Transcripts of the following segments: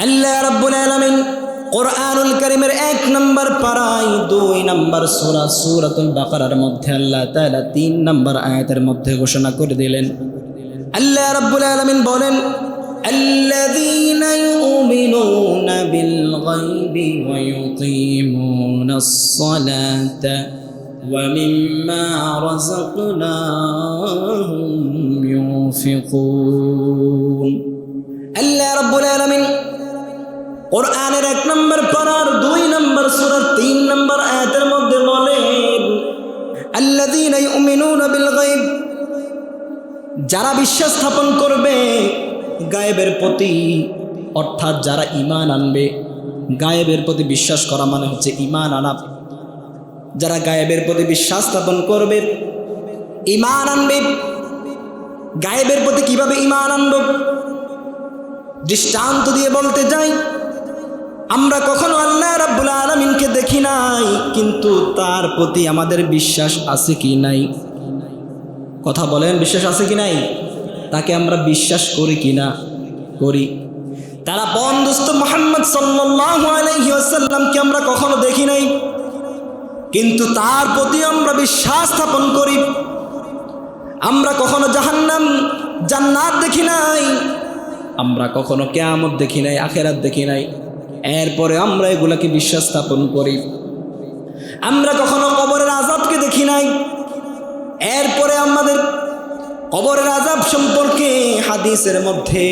আল্লাহ রাব্বুল আলামিন কোরআনুল কারিমের এক নম্বর পাড়ায় দুই নম্বর সুরা সুরাতুল বাকারার মধ্যে আল্লাহ তাআলা তিন নম্বর আয়াতের মধ্যে ঘোষণা করে দিলেন আল্লাহ রাব্বুল আলামিন বলেন الذين يؤمنون بالغيب ويقيمون الصلاة ومما رزقناهم ينفقون আল্লাহ রাব্বুল আলামিন কোরআনের এক নম্বর পড়ার দুই নম্বর সূরার তিন নম্বর আয়াতের মধ্যে বিল গায়ব। যারা বিশ্বাস স্থাপন করবে, গায়েবের প্রতি, অর্থাৎ যারা ইমান আনবে, গায়েবের প্রতি বিশ্বাস করা মানে হচ্ছে ইমান আনা। যারা গায়েবের প্রতি বিশ্বাস স্থাপন করবে ইমান আনবে। গায়েবের প্রতি কীভাবে ইমান আনব? দৃষ্টান্ত দিয়ে বলতে যাই আমরা কখনো আল্লাহ রাব্বুল আলমিনকে দেখি নাই, কিন্তু তার প্রতি আমাদের বিশ্বাস আছে কি নাই? কথা বলেন, বিশ্বাস আছে কি নাই? তাকে আমরা বিশ্বাস করি কি না? করি। তারা বন্ধুস্ত মোহাম্মদ ওয়াসাল্লামকে আমরা কখনো দেখি নাই, কিন্তু তার প্রতি আমরা বিশ্বাস স্থাপন করি। আমরা কখনো জাহান্নাম, জান্নাত দেখি নাই, আমরা কখনো কেয়ামত দেখি নাই, আখেরাত দেখি নাই। এরপরে আমরা এগুলাকে বিশ্বাস স্থাপন করি। আমরা কখনো কবরের আজাবকে দেখি নাই। এরপরে আমাদের কবরের আজাব সম্পর্কে হাদিসের মধ্যে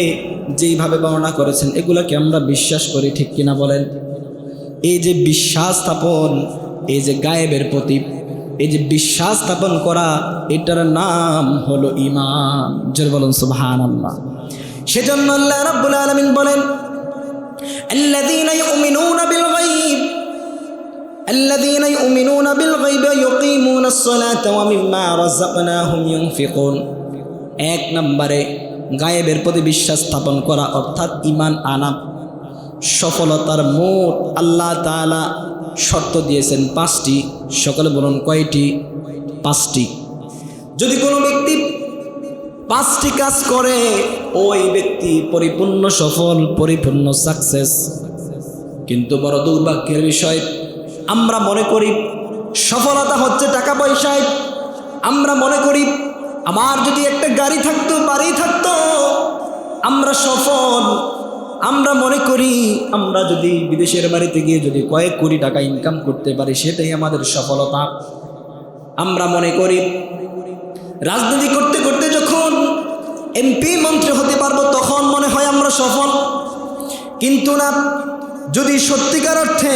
যেইভাবে বর্ণনা করেছেন, এগুলাকে আমরা বিশ্বাস করি, ঠিক কিনা বলেন? এই যে বিশ্বাস স্থাপন এই যে গায়েবের প্রতি এই যে বিশ্বাস স্থাপন করা, এটার নাম হলো ইমান জোর বলুন সুবহান সেজন্য আল্লাহ রাব্বুল আলামিন বলেন الذين يؤمنون بالغيب الذين يؤمنون بالغيب يقيمون الصلاة ومما رزقناهم ينفقون এক নম্বরে গায়েবের প্রতি বিশ্বাস স্থাপন করা অর্থাৎ ইমান আনা সফলতার মোট আল্লাহ তাআলা শর্ত দিয়েছেন পাঁচটি সকলে বলুন কয়টি পাঁচটি যদি কোনো ব্যক্তি পাঁচটি কাজ করে, ওই ব্যক্তি পরিপূর্ণ সফল, পরিপূর্ণ সাকসেস কিন্তু বড় দুর্ভাগ্যের বিষয়, আমরা মনে করি সফলতা হচ্ছে টাকা পয়সায় আমরা মনে করি আমার যদি একটা গাড়ি থাকতো, বাড়ি থাকতো, আমরা সফল। আমরা মনে করি আমরা যদি বিদেশের বাড়িতে গিয়ে যদি কয়েক কোটি টাকা ইনকাম করতে পারি, সেটাই আমাদের সফলতা। আমরা মনে করি রাজনীতি করতে করতে যখন এমপি মন্ত্রী হতে পারব, তখন মনে হয় আমরা সফল। কিন্তু না, যদি সত্যিকার অর্থে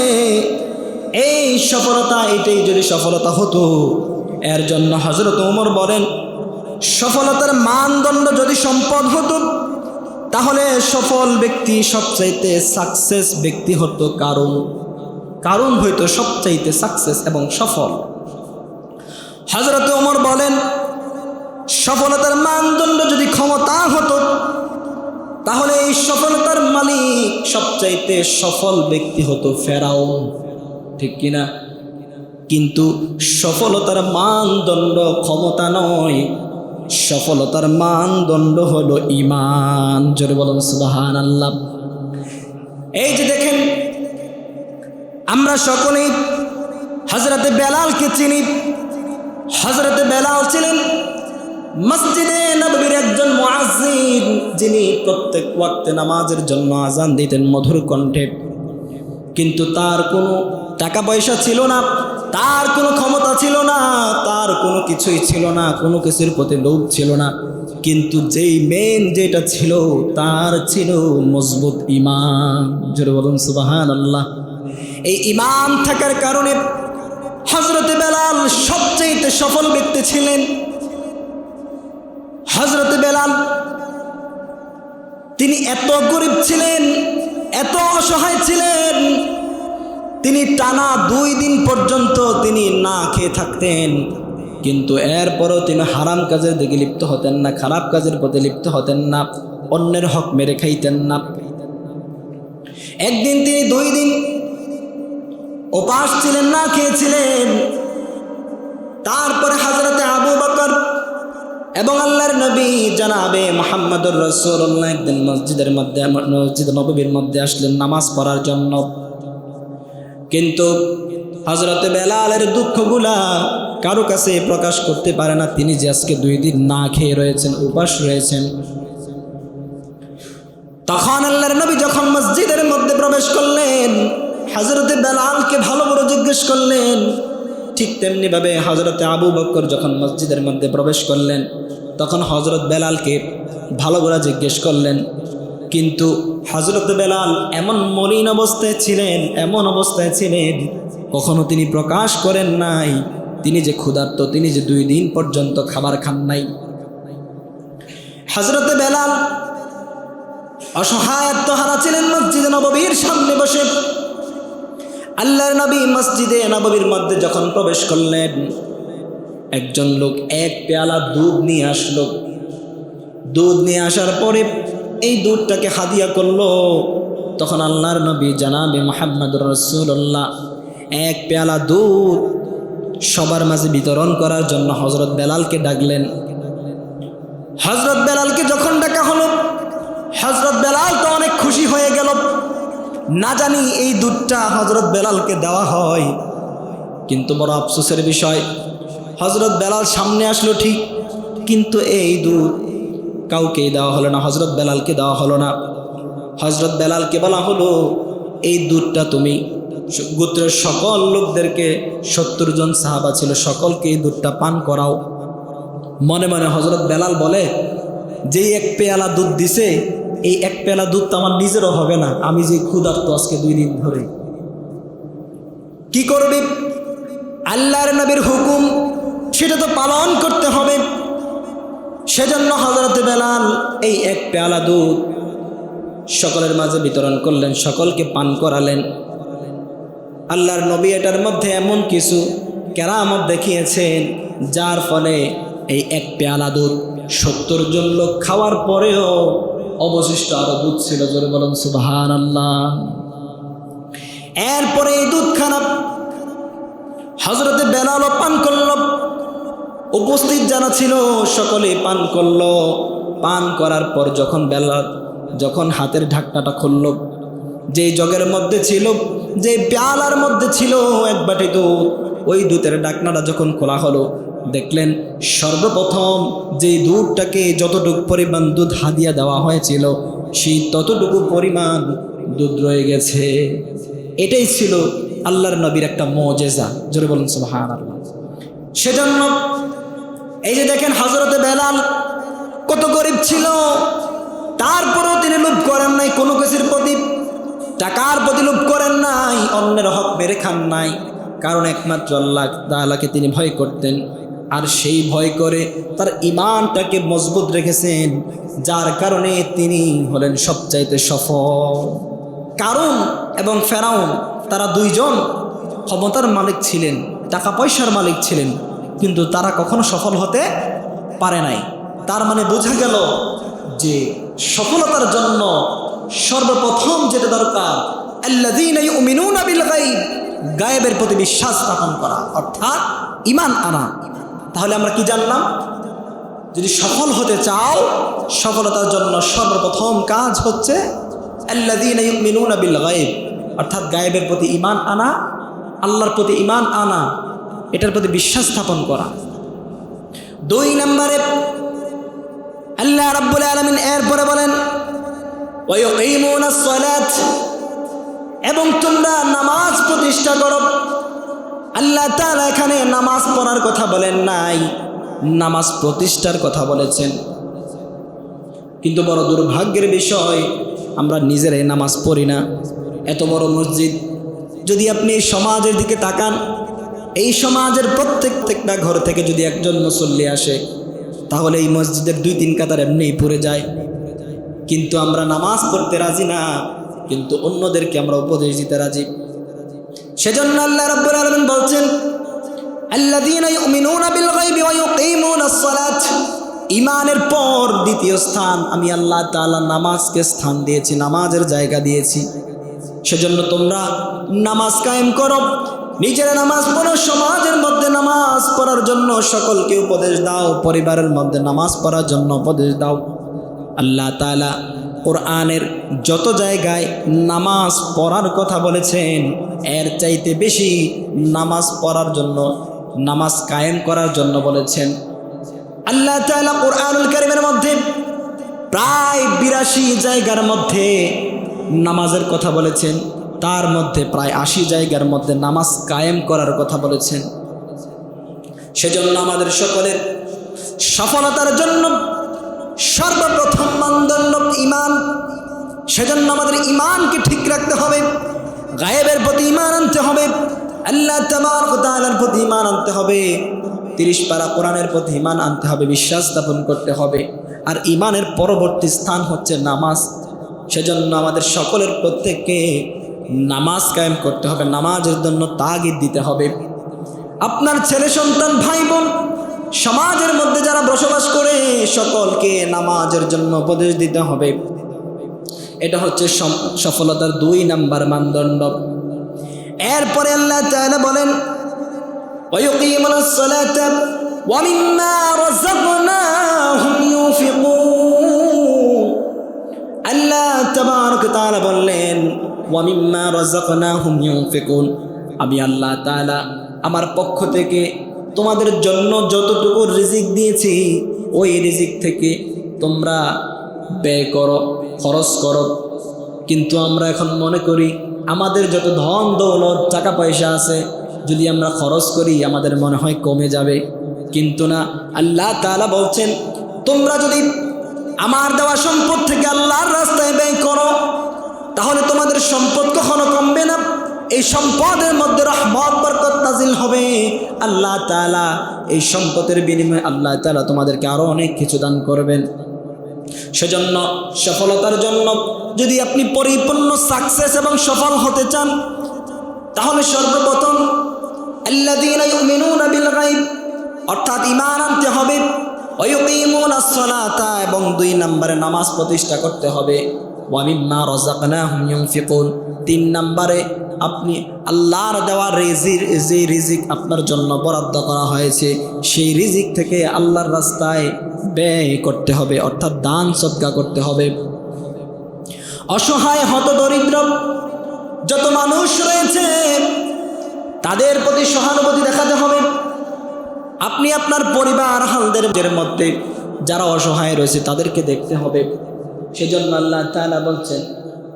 এই সফলতা, এটাই যদি সফলতা হতো, এর জন্য হজরত ওমর বলেন, সফলতার মানদণ্ড যদি সম্পদ হতো, তাহলে সফল ব্যক্তি সবচাইতে সাকসেস ব্যক্তি হতো কারণ কারণ হইতো সবচাইতে সাকসেস এবং সফল। হজরত ওমর বলেন সফলতার মানদণ্ড যদি ক্ষমতা হতো, তাহলে এই সফলতার মালিক সবচাইতে সফল ব্যক্তি হতো ফেরাও ঠিক কিনা? কিন্তু সফলতার মানদণ্ড ক্ষমতা নয়, সফলতার মানদণ্ড হলো ইমান জোরে বলুন সুবাহান আল্লাহ এই যে দেখেন, আমরা সকলেই হজরতে বেলালকে চিনি। হজরতে বেলাল ছিলেন মসজিদে নবীর একজন মুয়াজ্জিন যিনি প্রত্যেক ওয়াক্তে নামাজের জন্য আজান দিতেন মধুর কণ্ঠে। কিন্তু তার কোনো টাকা পয়সা ছিল না, তার কোনো ক্ষমতা ছিল না, তার কোনো কিছুই ছিল না, কোনো কিছুর প্রতি লোভ ছিল না। কিন্তু যেই মেন যেটা ছিল, তার ছিল মজবুত ইমান। জোরে বলুন সুবাহান আল্লাহ এই ইমান থাকার কারণে হজরতে বেলাল সবচেয়ে সফল ব্যক্তি ছিলেন। হজরত বেলাল, তিনি এত গরিব ছিলেন, এত অসহায় ছিলেন, তিনি টানা দুই দিন পর্যন্ত তিনি না খেয়ে থাকতেন। কিন্তু এরপরও তিনি হারাম কাজের দিকে লিপ্ত হতেন না, খারাপ কাজের প্রতি লিপ্ত হতেন না, অন্যের হক মেরে খাইতেন না। একদিন তিনি দুই দিন উপাস ছিলেন, না খেয়েছিলেন। তারপরে হাজরতে আবু বকর এবং আল্লাহর নবী জানাবে মোহাম্মদুর রসুল্লাহ একদিন মসজিদের মধ্যে, মসজিদ নবীর মধ্যে আসলেন নামাজ পড়ার জন্য। কিন্তু হজরতে বেলালের দুঃখগুলা কারও কাছে প্রকাশ করতে পারে না। তিনি যে আজকে দুই দিন না খেয়ে রয়েছেন, উপাস রয়েছেন। তখন আল্লাহর নবী যখন মসজিদের মধ্যে প্রবেশ করলেন হজরতে বেলালকে ভালো বড় জিজ্ঞেস করলেন। ঠিক তেমনিভাবে হজরতে আবু বক্কর যখন মসজিদের মধ্যে প্রবেশ করলেন তখন হজরত বেলালকে ভালো করে জিজ্ঞেস করলেন, কিন্তু হজরত বেলাল এমন মলিন অবস্থায় ছিলেন, এমন অবস্থায় ছিলেন, কখনো তিনি প্রকাশ করেন নাই, তিনি যে ক্ষুধার্ত, তিনি যে দুই দিন পর্যন্ত খাবার খান নাই। হজরতে বেলাল অসহায় আত্মহারা ছিলেন মসজিদে নববীর সামনে বসে। আল্লাহর নবী মসজিদে নববীর মধ্যে যখন প্রবেশ করলেন একজন লোক এক পেয়ালা দুধ নিয়ে আসলো। দুধ নিয়ে আসার পরে এই দুধটাকে হাদিয়া করল। তখন আল্লাহর নবী জানাবে মোহাম্মদ রসুল্লাহ এক পেয়ালা দুধ সবার মাঝে বিতরণ করার জন্য হজরত বেলালকে ডাকলেন। হজরত বেলালকে যখন ডাকা হলো হজরত বেলাল তো অনেক খুশি হয়ে গেল। না জানি এই দুধটা হজরত বেলালকে দেওয়া হয়, কিন্তু বড় আফসোসের বিষয় হজরত বেলাল সামনে আসলো ঠিক, কিন্তু এই দুধ কাউকেই দেওয়া হলো না হজরত বেলালকে দেওয়া হলো না। হজরত বেলালকে বলা হলো, এই দুধটা তুমি, গোত্রের সকল লোকদেরকে, সত্তর জন সাহাবা ছিল, সকলকে এই দুধটা পান করাও। মনে মনে হজরত বেলাল বলে, যেই এক পেয়ালা দুধ দিছে, এই এক পেয়ালা দুধ তো আমার নিজেরও হবে না, আমি যে ক্ষুধার্ত আজকে দুই দিন ধরে। কি করবি? আল্লাহর নবীর হুকুম সেটা তো পালন করতে হবে। সেজন্য হজরত বেলাল এই এক পেয়ালা দুধ সকলের মাঝে বিতরণ করলেন, সকলকে পান করালেন। আল্লাহর নবী এটার মধ্যে এমন কিছু কেরামত দেখিয়েছেন, যার ফলে এই এক পেয়ালা দুধ সত্তর জন লোক খাওয়ার পরেও অবশিষ্ট আরও দুধ ছিল। জোরে বলুন সুবাহান আল্লাহ এরপরে এই দুধ খারাপ হজরতে বেলালও পান করল। উপস্থিত যারা ছিল, সকলে পান করল। পান করার পর যখন বেলা, যখন হাতের ঢাকনাটা খুলল, যেই জগের মধ্যে ছিল যে পেয়ালার মধ্যে ছিল এক বাটি দুধ, ওই দুধের ডাকনাটা যখন খোলা হলো, দেখলেন সর্বপ্রথম যে দুধটাকে যতটুকু পরিমাণ দুধ হাদিয়া দেওয়া হয়েছিল, সেই ততটুকু পরিমাণ দুধ রয়ে গেছে। এটাই ছিল আল্লাহর নবীর একটা মজেজা। জোরে বলুন আল্লাহ সেজন্য এই যে দেখেন হজরতে বেলাল কত গরিব ছিল, তারপরেও তিনি লোভ করেন নাই, কোনো কিছুর প্রতি টাকার প্রতি লোভ করেন নাই, অন্যের হক মেরে খান নাই। কারণ একমাত্র আল্লাহ তাআলাকে তিনি ভয় করতেন। আর সেই ভয় করে তার ইমানটাকে মজবুত রেখেছেন, যার কারণে তিনি হলেন সবচাইতে সফল। কারণ এবং ফেরাউন, তারা দুইজন ক্ষমতার মালিক ছিলেন, টাকা পয়সার মালিক ছিলেন। কিন্তু তারা কখনো সফল হতে পারে নাই। তার মানে বোঝা গেল যে সফলতার জন্য সর্বপ্রথম যেটা দরকার গায়েবের প্রতি বিশ্বাস স্থাপন করা, অর্থাৎ ইমান আনা। তাহলে আমরা কি জানলাম? যদি সফল হতে চাও, সফলতার জন্য সর্বপ্রথম কাজ হচ্ছে অর্থাৎ গায়েবের প্রতি ইমান আনা, আল্লাহর প্রতি ইমান আনা। এটার প্রতি বিশ্বাস স্থাপন করা। দুই নম্বরে আল্লাহ রাব্বুল আলামিন এরপরে বলেন এবং তোমরা নামাজ প্রতিষ্ঠা করো। আল্লাহ তাআলা এখানে নামাজ পড়ার কথা বলেন নাই, নামাজ প্রতিষ্ঠার কথা বলেছেন। কিন্তু বড় দুর্ভাগ্যের বিষয়, আমরা নিজেরাই নামাজ পড়ি না। এত বড় মসজিদ, যদি আপনি সমাজের দিকে তাকান এই সমাজের প্রত্যেকটা ঘর থেকে যদি একজন মুসল্লি আসে, তাহলে এই মসজিদের দুই তিন কাতার এমনিই পড়ে যায়। কিন্তু আমরা নামাজ পড়তে রাজি না, কিন্তু অন্যদেরকে আমরা উপদেশ দিতে রাজি। সেজন্য আল্লাহ রাব্বুল আলামিন বলছেন ইমানের পর দ্বিতীয় স্থান আমি আল্লাহ তাআলা নামাজকে স্থান দিয়েছি, নামাজের জায়গা দিয়েছি। সেজন্য তোমরা নামাজ কায়েম করো। নিজেরা নামাজ পড়ো, সমাজের মধ্যে নামাজ পড়ার জন্য সকলকে উপদেশ দাও, পরিবারের মধ্যে নামাজ পড়ার জন্য উপদেশ দাও। আল্লাহ তালা কোরআনের যত জায়গায় নামাজ পড়ার কথা বলেছেন, এর চাইতে বেশি নামাজ পড়ার জন্য, নামাজ কায়েম করার জন্য বলেছেন। আল্লাহ তাআলা কোরআনুল কারিমের মধ্যে প্রায় বিরাশি জায়গার মধ্যে নামাজের কথা বলেছেন। তার মধ্যে প্রায় আশি জায়গার মধ্যে নামাজ কায়েম করার কথা বলেছেন। সেজন্য আমাদের সকলের সফলতার জন্য সর্বপ্রথম মানদণ্ড ইমান সেজন্য আমাদের ইমানকে ঠিক রাখতে হবে, গায়েবের প্রতি ইমান আনতে হবে, আল্লাহ তামার প্রতি ইমান আনতে হবে, তিরিশ পারা কোরআনের প্রতি ইমান আনতে হবে, বিশ্বাস স্থাপন করতে হবে। আর ইমানের পরবর্তী স্থান হচ্ছে নামাজ। সেজন্য আমাদের সকলের প্রত্যেককে নামাজ কায়েম করতে হবে, নামাজের জন্য তাগিদ দিতে হবে। আপনার ছেলে সন্তান, ভাই বোন, সমাজের মধ্যে যারা বসবাস করে, সকলকে নামাজের জন্য উপদেশ দিতে হবে। এটা হচ্ছে সফলতার দুই নাম্বার মানদণ্ড। এরপরে আল্লাহ তাআলা বলেন আল্লাহ তাবার বললেন ওয়ামিম্মা ইউনফিকুন আমি আল্লাহ তাআলা আমার পক্ষ থেকে তোমাদের জন্য যতটুকু রিজিক দিয়েছি, ওই রিজিক থেকে তোমরা ব্যয় করো, খরচ করো। কিন্তু আমরা এখন মনে করি, আমাদের যত ধন দৌলত, টাকা পয়সা আছে, যদি আমরা খরচ করি, আমাদের মনে হয় কমে যাবে। কিন্তু না, আল্লাহ তাআলা বলছেন, তোমরা যদি আমার দেওয়া সম্পদ থেকে আল্লাহর রাস্তায় ব্যয় করো তাহলে তোমাদের সম্পদ কখনো কমবে না। এই সম্পদের মধ্যে রহমত, বরকত নাজিল হবে। আল্লাহ তাআলা এই সম্পদের বিনিময়ে আল্লাহ তাআলা তোমাদেরকে আরও অনেক কিছু দান করবেন। সেজন্য সফলতার জন্য যদি আপনি পরিপূর্ণ সাকসেস এবং সফল হতে চান, তাহলে সর্বপ্রথম অর্থাৎ ঈমান আনতে হবে। এবং দুই নম্বরে নামাজ প্রতিষ্ঠা করতে হবে। ওয়া মিম্মা রাযাকনাহুম ইউনফিকুন। তিন নম্বরে আপনি আল্লাহর দেওয়া রিজিক, যে রিজিক আপনার জন্য বরাদ্দ করা হয়েছে, সেই রিজিক থেকে আল্লাহর রাস্তায় ব্যয় করতে হবে, অর্থাৎ দান সদকা করতে হবে। অসহায় হত দরিদ্র যত মানুষ রয়েছে, তাদের প্রতি সহানুভূতি দেখাতে হবে। আপনি আপনার পরিবার, হালদের মধ্যে যারা অসহায় রয়েছে, তাদেরকে দেখতে হবে। সেজন্য আল্লাহ তাআলা বলছেন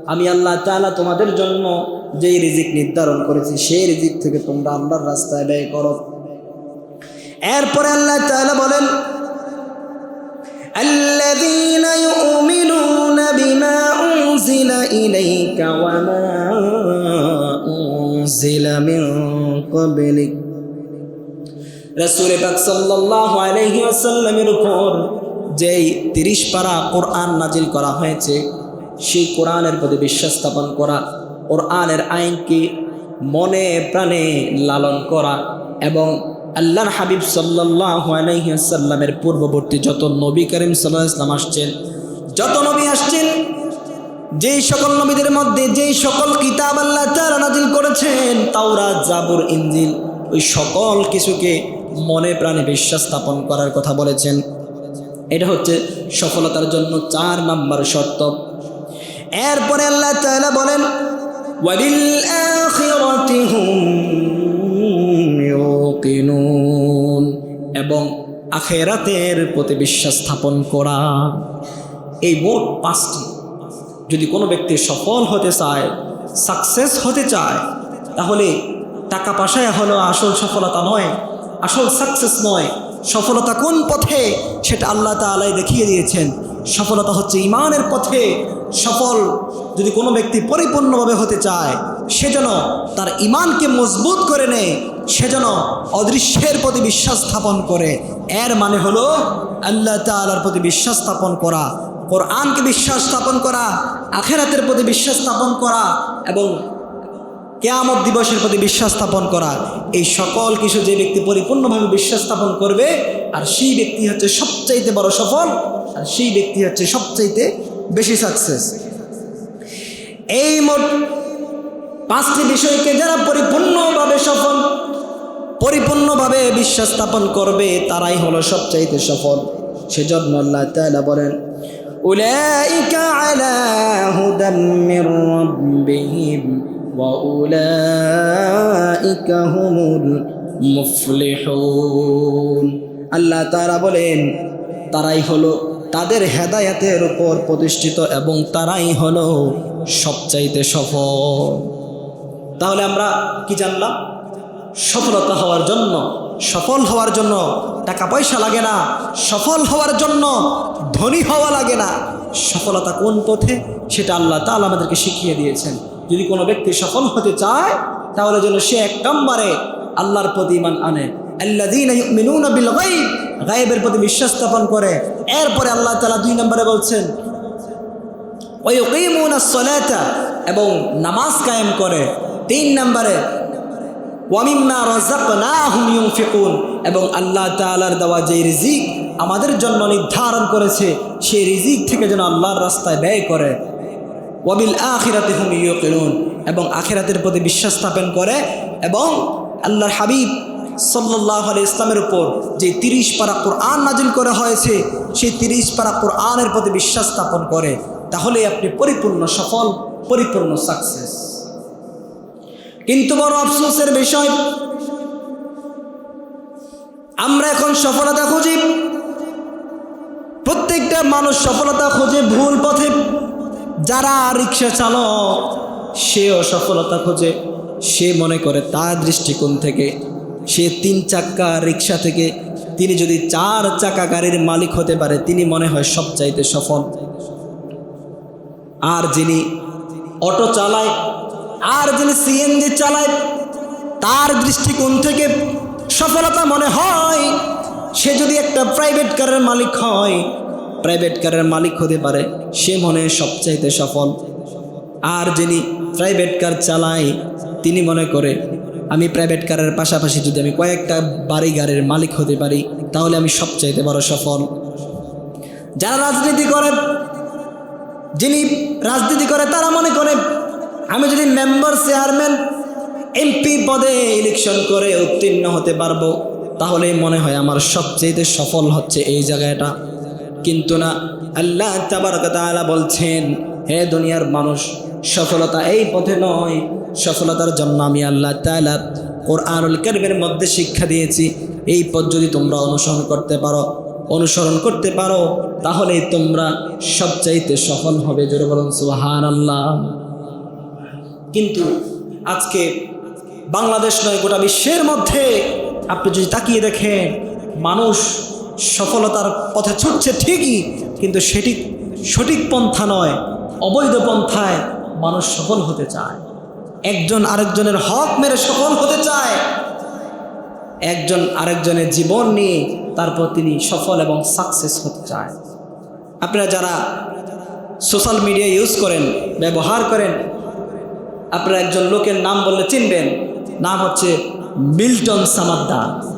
আমি আল্লাহ তাআলা তোমাদের জন্য যেই রিজিক নির্ধারণ করেছি সেই রিজিক থেকে তোমরা আল্লাহর রাস্তায় ব্যয় করো এরপরে আল্লাহ তাআলা বলেন الذين يؤمنون بما أنزل إليك وما أنزل من قبلك রসুল পাক সাল্লাল্লাহু আলাইহি ওয়াসাল্লামের উপর যেই তিরিশ পারা কোরআন নাজিল করা হয়েছে, সেই কোরআনের প্রতি বিশ্বাস স্থাপন করা, কোরআনের আইনকে মনে প্রাণে লালন করা এবং আল্লাহর হাবিব সাল্লাল্লাহু আলাইহি পূর্ববর্তী যত নবী করিম সাল্লাল্লাহু আলাইহি ওয়াসাল্লাম আসছেন, যত নবী আসছেন, যেই সকল নবীদের মধ্যে যেই সকল কিতাব আল্লাহ তারা নাজিল করেছেন তাওরা জাবুর, ইনজিল, ওই সকল কিছুকে মনে প্রাণে বিশ্বাস স্থাপন করার কথা বলেছেন। এটা হচ্ছে সফলতার জন্য চার নাম্বার শর্ত। এরপরে আল্লাহ তাআলা বলেন ওয়াবিল আখিরাতি হুম ইউকিনুন এবং আখেরাতের প্রতি বিশ্বাস স্থাপন করা। এই মোট পাঁচটি। যদি কোনো ব্যক্তি সফল হতে চায় সাকসেস হতে চায়, তাহলে টাকা পয়সায় হলো আসল সফলতা নয়, আসল সাকসেস নয়। সফলতা কোন পথে? সেটা আল্লাহ তালাই দেখিয়ে দিয়েছেন। সফলতা হচ্ছে ইমানের পথে। সফল যদি কোনো ব্যক্তি পরিপূর্ণভাবে হতে চায়, সে যেন তার ইমানকে মজবুত করে নেয়, সে যেন অদৃশ্যের প্রতি বিশ্বাস স্থাপন করে। এর মানে হলো আল্লাহ তালার প্রতি বিশ্বাস স্থাপন করা, কোরআনকে বিশ্বাস স্থাপন করা, আখেরাতের প্রতি বিশ্বাস স্থাপন করা এবং কেয়ামত দিবসের প্রতি বিশ্বাস স্থাপন করা। এই সকল কিছু যে ব্যক্তি পরিপূর্ণভাবে বিশ্বাস স্থাপন করবে, আর সেই ব্যক্তি হচ্ছে সবচাইতে বড় সফল, আর সেই ব্যক্তি হচ্ছে সবচাইতে বেশি সাকসেস এই মোট পাঁচটি বিষয়কে যারা পরিপূর্ণভাবে সফল, পরিপূর্ণভাবে বিশ্বাস স্থাপন করবে, তারাই হলো সবচাইতে সফল। সেজন্য আল্লাহ তাআলা বলেন, উলাইকা আলা হুদাম রাব্বিহিম। وأولئك هم المفلحون আল্লাহ তারা বলেন তারাই হলো তাদের হেদায়াতের উপর প্রতিষ্ঠিত এবং তারাই হলো সবচাইতে সফল তাহলে আমরা কি জানলাম সফলতা হওয়ার জন্য সফল হওয়ার জন্য টাকা পয়সা লাগে না সফল হওয়ার জন্য ধনী হওয়া লাগে না সফলতা কোন পথে সেটা আল্লাহ তাআলা আমাদেরকে শিখিয়ে দিয়েছেন যদি কোনো ব্যক্তি সফল হতে চায়, তাহলে যেন সে এক নম্বরে আল্লাহর প্রতি ইমান আনে। গায়েবের প্রতি বিশ্বাস স্থাপন করে। এরপরে আল্লাহ তাআলা দুই নম্বরে বলছেন ওয়ুকিমুনা সলাতা এবং নামাজ কায়েম করে। তিন নম্বরে ওয়ামিম্মা রাযাকনাহুম ইউনফিকুন এবং আল্লাহ তাআলার দেওয়া যে রিজিক আমাদের জন্য নির্ধারণ করেছে সেই রিজিক থেকে যেন আল্লাহর রাস্তায় ব্যয় করে। ওয়াবিল আখিরাতে হুম ইউকিনুন, এবং আখিরাতের প্রতি বিশ্বাস স্থাপন করে এবং আল্লাহর হাবিব সাল্লাহ আলি ইসলামের উপর যে তিরিশ পারা কোরআন নাজিল করা হয়েছে, সেই তিরিশ পারা কোরআনের প্রতি বিশ্বাস স্থাপন করে তাহলে আপনি পরিপূর্ণ সফল, পরিপূর্ণ সাকসেস কিন্তু বড় আফসোসের বিষয়, আমরা এখন সফলতা খুঁজি। প্রত্যেকটা মানুষ সফলতা খোঁজে ভুল পথে যারা রিক্সা চালক, সেও সফলতা খোঁজে। সে মনে করে তার দৃষ্টিকোণ থেকে, সে তিন চাক্কা রিক্সা থেকে, তিনি যদি চার চাকা গাড়ির মালিক হতে পারে, তিনি মনে হয় সবচাইতে সফল। আর যিনি অটো চালায়, আর যিনি সিএনজি চালায়, তার দৃষ্টিকোণ থেকে সফলতা মনে হয়, সে যদি একটা প্রাইভেট কারের মালিক হয় প্রাইভেট কারের মালিক হতে পারে, সে মনে সবচাইতে সফল। আর যিনি প্রাইভেট কার চালায়, তিনি মনে করে, আমি প্রাইভেট কারের পাশাপাশি যদি আমি কয়েকটা বাড়ি গাড়ির মালিক হতে পারি, তাহলে আমি সবচাইতে বড় সফল। যারা রাজনীতি করে, যিনি রাজনীতি করে, তারা মনে করে, আমি যদি মেম্বার চেয়ারম্যান এমপি পদে ইলেকশন করে উত্তীর্ণ হতে পারব তাহলে মনে হয় আমার সবচেয়ে সফল হচ্ছে এই জায়গাটা। কিন্তু না, আল্লাহ তাবারকালা বলছেন, হে দুনিয়ার মানুষ, সফলতা এই পথে নয়। সফলতার জন্য আমি আল্লাহ তালা কোরআনুল কারিমের মধ্যে শিক্ষা দিয়েছি। এই পথ যদি তোমরা অনুসরণ করতে পারো, অনুসরণ করতে পারো, তাহলে তোমরা সবচাইতে সফল হবে। জোরে বলুন সুহান আল্লাহ কিন্তু আজকে বাংলাদেশ নয়, গোটা বিশ্বের মধ্যে আপনি যদি তাকিয়ে দেখেন, মানুষ সফলতার পথে ছুটছে ঠিকই, কিন্তু সেটি সঠিক পন্থা নয়, অবৈধ পন্থায় মানুষ সফল হতে চায়। একজন আরেকজনের হক মেরে সফল হতে চায়। একজন আরেকজনের জীবন নিয়ে তারপর তিনি সফল এবং সাকসেস হতে চায়। আপনারা যারা সোশ্যাল মিডিয়া ইউজ করেন, ব্যবহার করেন, আপনারা একজন লোকের নাম বললে চিনবেন। নাম হচ্ছে মিল্টন সামাদ্দার।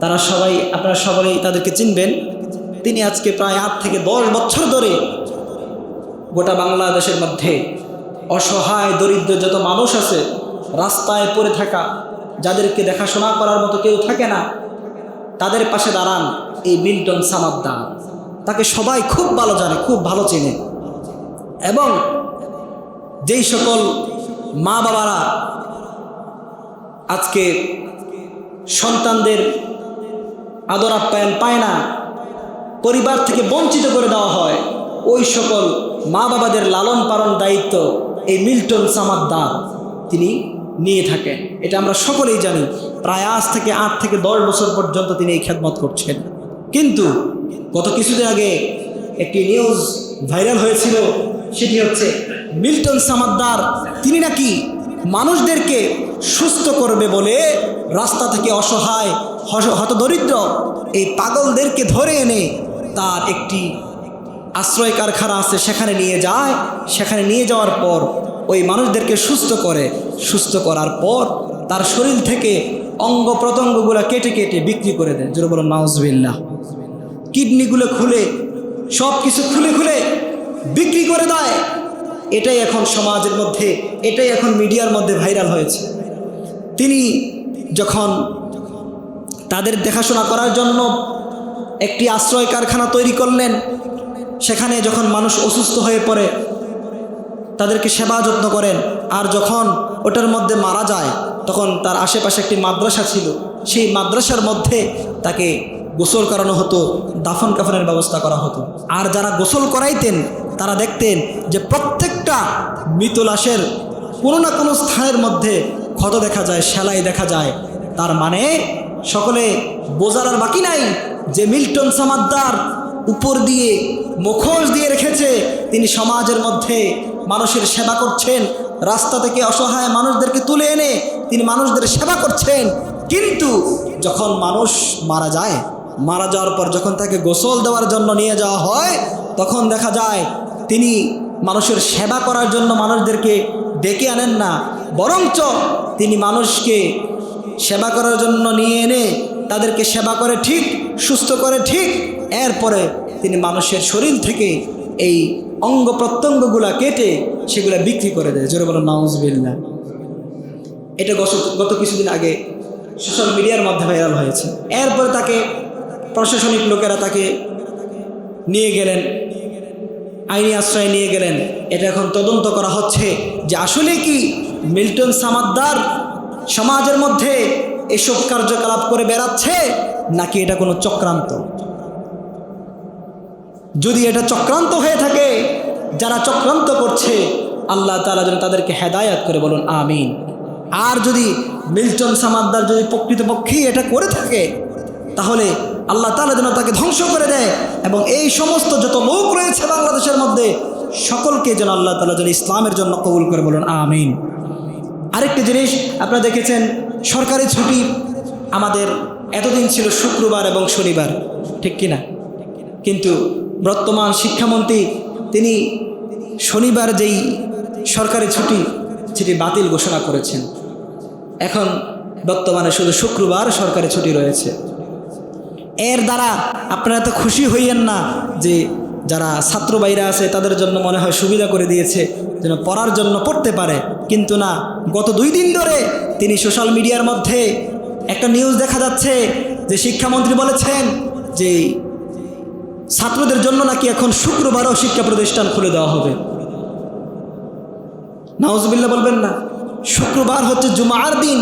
তারা সবাই, আপনারা সবাই তাদেরকে চিনবেন। তিনি আজকে প্রায় আট থেকে দশ বছর ধরে গোটা বাংলাদেশের মধ্যে অসহায়, দরিদ্র যত মানুষ আছে, রাস্তায় পড়ে থাকা, যাদেরকে দেখাশোনা করার মতো কেউ থাকে না, তাদের পাশে দাঁড়ান এই মিল্টন সামাদ্দার। তাকে সবাই খুব ভালো জানে, খুব ভালো চেনে। এবং যেই সকল মা বাবারা আজকে সন্তানদের আদর আপ্যায়ন পায় না। পরিবার থেকে বঞ্চিত করে দেওয়া হয়। ওই সকল মা বাবাদের লালন পালন দায়িত্ব এই মিল্টন সামাদ্দার তিনি নিয়ে থাকেন। এটা আমরা সকলেই জানি। প্রায় আজ থেকে আট থেকে দশ বছর পর্যন্ত তিনি এই খেদমত করছেন। কিন্তু গত কিছুদিন আগে একটি নিউজ ভাইরাল হয়েছিল। সেটি হচ্ছে মিল্টন সামাদ্দার তিনি নাকি মানুষদেরকে সুস্থ করবে বলে রাস্তা থেকে অসহায় হতদরিদ্র এই পাগলদেরকে ধরে এনে তার একটি আশ্রয় কারখানা আছে, সেখানে নিয়ে যায়। সেখানে নিয়ে যাওয়ার পর ওই মানুষদেরকে সুস্থ করে, সুস্থ করার পর তার শরীর থেকে অঙ্গ প্রত্যঙ্গগুলো কেটে কেটে বিক্রি করে দেয়। যেটা বলো নাউজবিল্লা কিডনিগুলো খুলে সব কিছু খুলে খুলে বিক্রি করে দেয়। এটাই এখন সমাজের মধ্যে, এটাই এখন মিডিয়ার মধ্যে ভাইরাল হয়েছে। তিনি যখন তাদের দেখাশোনা করার জন্য একটি আশ্রয় কারখানা তৈরি করলেন, সেখানে যখন মানুষ অসুস্থ হয়ে পড়ে, তাদেরকে সেবা যত্ন করেন। আর যখন ওটার মধ্যে মারা যায়, তখন তার আশেপাশে একটি মাদ্রাসা ছিল। সেই মাদ্রাসার মধ্যে তাকে গোসল করানো হতো, দাফন কাফনের ব্যবস্থা করা হতো। আর যারা গোসল করাইতেন, তারা দেখতেন যে প্রত্যেকটা মৃত লাশের কোনো না কোনো স্থানের মধ্যে ক্ষত দেখা যায়, সেলাই দেখা যায়। তার মানে সকলে বোঝার আর বাকি নাই যে মিল্টন সামাদ্দার উপর দিয়ে মুখোশ দিয়ে রেখেছে। তিনি সমাজের মধ্যে মানুষের সেবা করছেন, রাস্তা থেকে অসহায় মানুষদেরকে তুলে এনে তিনি মানুষদের সেবা করছেন। কিন্তু যখন মানুষ মারা যায়, মারা যাওয়ার পর যখন তাকে গোসল দেওয়ার জন্য নিয়ে যাওয়া হয়, তখন দেখা যায় তিনি মানুষের সেবা করার জন্য মানুষদেরকে ডেকে আনেন না। বরঞ্চ তিনি মানুষকে সেবা করার জন্য নিয়ে এনে তাদেরকে সেবা করে ঠিক, সুস্থ করে ঠিক, এরপরে তিনি মানুষের শরীর থেকে এই অঙ্গ প্রত্যঙ্গগুলা কেটে সেগুলা বিক্রি করে দেয়। জোরে বলো নাউজবিল্লা এটা গত গত কিছুদিন আগে সোশ্যাল মিডিয়ার মাধ্যমে ভাইরাল হয়েছে। এরপরে তাকে প্রশাসনিক লোকেরা তাকে নিয়ে গেলেন, আইনি আশ্রয় নিয়ে গেলেন। এটা এখন তদন্ত করা হচ্ছে যে আসলে কি মিল্টন সামাদ্দার সমাজের মধ্যে এসব কার্যকলাপ করে বেড়াচ্ছে নাকি এটা কোনো চক্রান্ত? যদি এটা চক্রান্ত হয়ে থাকে, যারা চক্রান্ত করছে, আল্লাহ তালা যেন তাদেরকে হেদায়াত করে বলুন, আমিন। আর যদি মিল্টন সামাদ্দার যদি প্রকৃতপক্ষেই এটা করে থাকে, তাহলে আল্লাহ তালা যেন তাকে ধ্বংস করে দেয় এবং এই সমস্ত যত লোক রয়েছে বাংলাদেশের মধ্যে, সকলকে যেন আল্লাহ তালা যেন ইসলামের জন্য কবুল করে বলুন, আমিন। আরেকটি জিনিস, আপনারা দেখেছেন, সরকারি ছুটি আমাদের এতদিন ছিল শুক্রবার এবং শনিবার, ঠিক কিনা? কিন্তু বর্তমান শিক্ষামন্ত্রী, তিনি শনিবার যেই সরকারি ছুটি, সেটি বাতিল ঘোষণা করেছেন। এখন বর্তমানে শুধু শুক্রবার সরকারি ছুটি রয়েছে। এর দ্বারা আপনারা তো খুশি হইয়েন না যে যারা ছাত্র বাইরা আছে, তাদের জন্য মনে হয় সুবিধা করে দিয়েছে, যেন পড়ার জন্য পড়তে পারে। কিন্তু না, গত দুই দিন ধরে তিনি সোশ্যাল মিডিয়ার মধ্যে একটা নিউজ দেখা যাচ্ছে, যে শিক্ষামন্ত্রী বলেছেন যে ছাত্রদের জন্য নাকি এখন শুক্রবারও শিক্ষা প্রতিষ্ঠান খুলে দেওয়া হবে। নাউজবিল্লা বলবেন না, শুক্রবার হচ্ছে জুমার দিন।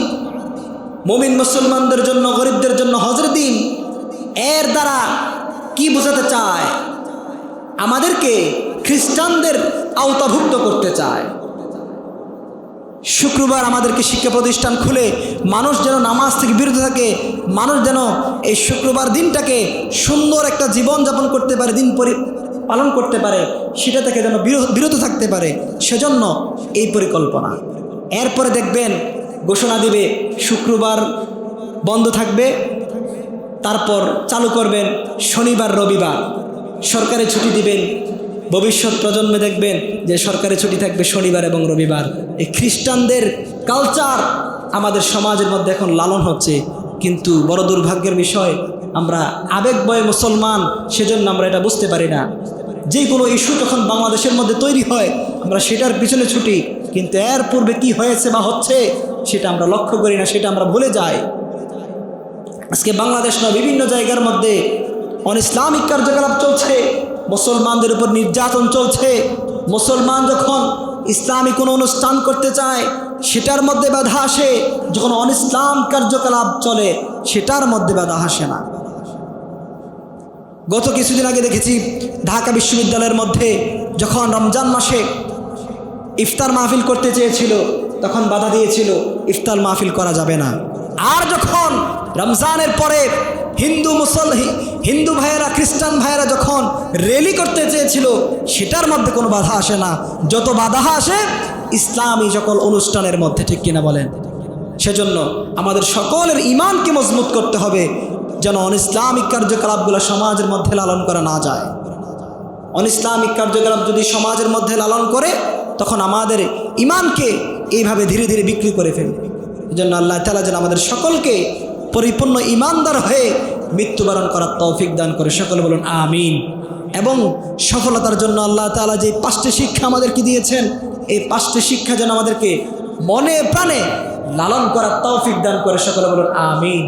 মমিন মুসলমানদের জন্য, গরিবদের জন্য হজের দিন। এর দ্বারা কি বোঝাতে চায়? আমাদেরকে খ্রিস্টানদের আওতাভুক্ত করতে চায়। শুক্রবার আমাদেরকে শিক্ষা প্রতিষ্ঠান খুলে মানুষ যেন নামাজ থেকে বিরত থাকে, মানুষ যেন এই শুক্রবার দিনটাকে সুন্দর একটা জীবন যাপন করতে পারে, দিন পরি, পালন করতে পারে, সেটা থেকে যেন বিরত বিরত থাকতে পারে, সেজন্য এই পরিকল্পনা। এরপরে দেখবেন ঘোষণা দিবে শুক্রবার বন্ধ থাকবে, তারপর চালু করবেন শনিবার, রবিবার। সরকারি ছুটি দিবেন, ভবিষ্যৎ প্রজন্মে দেখবেন যে সরকারি ছুটি থাকবে শনিবার এবং রবিবার। এই খ্রিস্টানদের কালচার আমাদের সমাজের মধ্যে এখন লালন হচ্ছে। কিন্তু বড় দুর্ভাগ্যের বিষয়, আমরা আবেগবয় মুসলমান, সেজন্য আমরা এটা বুঝতে পারি না। যে কোনো ইস্যু যখন বাংলাদেশের মধ্যে তৈরি হয়, আমরা সেটার পিছনে ছুটি, কিন্তু এর পূর্বে কি হয়েছে বা হচ্ছে, সেটা আমরা লক্ষ্য করি না, সেটা আমরা ভুলে যাই। আজকে বাংলাদেশ বিভিন্ন জায়গার মধ্যে অন ইসলামিক কার্যকলাপ চলছে, মুসলমানদের উপর নির্যাতন চলছে। মুসলমান যখন ইসলামী কোনো অনুষ্ঠান করতে চায়, সেটার মধ্যে বাধা আসে। যখন অন ইসলাম কার্যকলাপ চলে, সেটার মধ্যে বাধা আসে না। গত কিছুদিন আগে দেখেছি, ঢাকা বিশ্ববিদ্যালয়ের মধ্যে যখন রমজান মাসে ইফতার মাহফিল করতে চেয়েছিল, তখন বাধা দিয়েছিল, ইফতার মাহফিল করা যাবে না। আর যখন রমজানের পরে হিন্দু মুসল হিন্দু ভাইয়েরা, খ্রিস্টান ভাইয়েরা যখন রেলি করতে চেয়েছিল, সেটার মধ্যে কোনো বাধা আসে না। যত বাধা আসে, ইসলামী সকল অনুষ্ঠানের মধ্যে, ঠিক কিনা বলেন? সেজন্য আমাদের সকলের ইমানকে মজবুত করতে হবে, যেন অন ইসলামিক কার্যকলাপগুলো সমাজের মধ্যে লালন করা না যায়। অন ইসলামিক কার্যকলাপ যদি সমাজের মধ্যে লালন করে, তখন আমাদের ইমানকে এইভাবে ধীরে ধীরে বিক্রি করে ফেলবে। এই জন্য আল্লাহ তালা যেন আমাদের সকলকে পরিপূর্ণ ইমানদার হয়ে মৃত্যুবরণ করার তৌফিক দান করে সকলে বলুন আমিন। এবং সফলতার জন্য আল্লাহ তালা যে পাঁচটি শিক্ষা আমাদেরকে দিয়েছেন, এই পাঁচটি শিক্ষা যেন আমাদেরকে মনে প্রাণে লালন করার তৌফিক দান করে সকলে বলুন আমিন।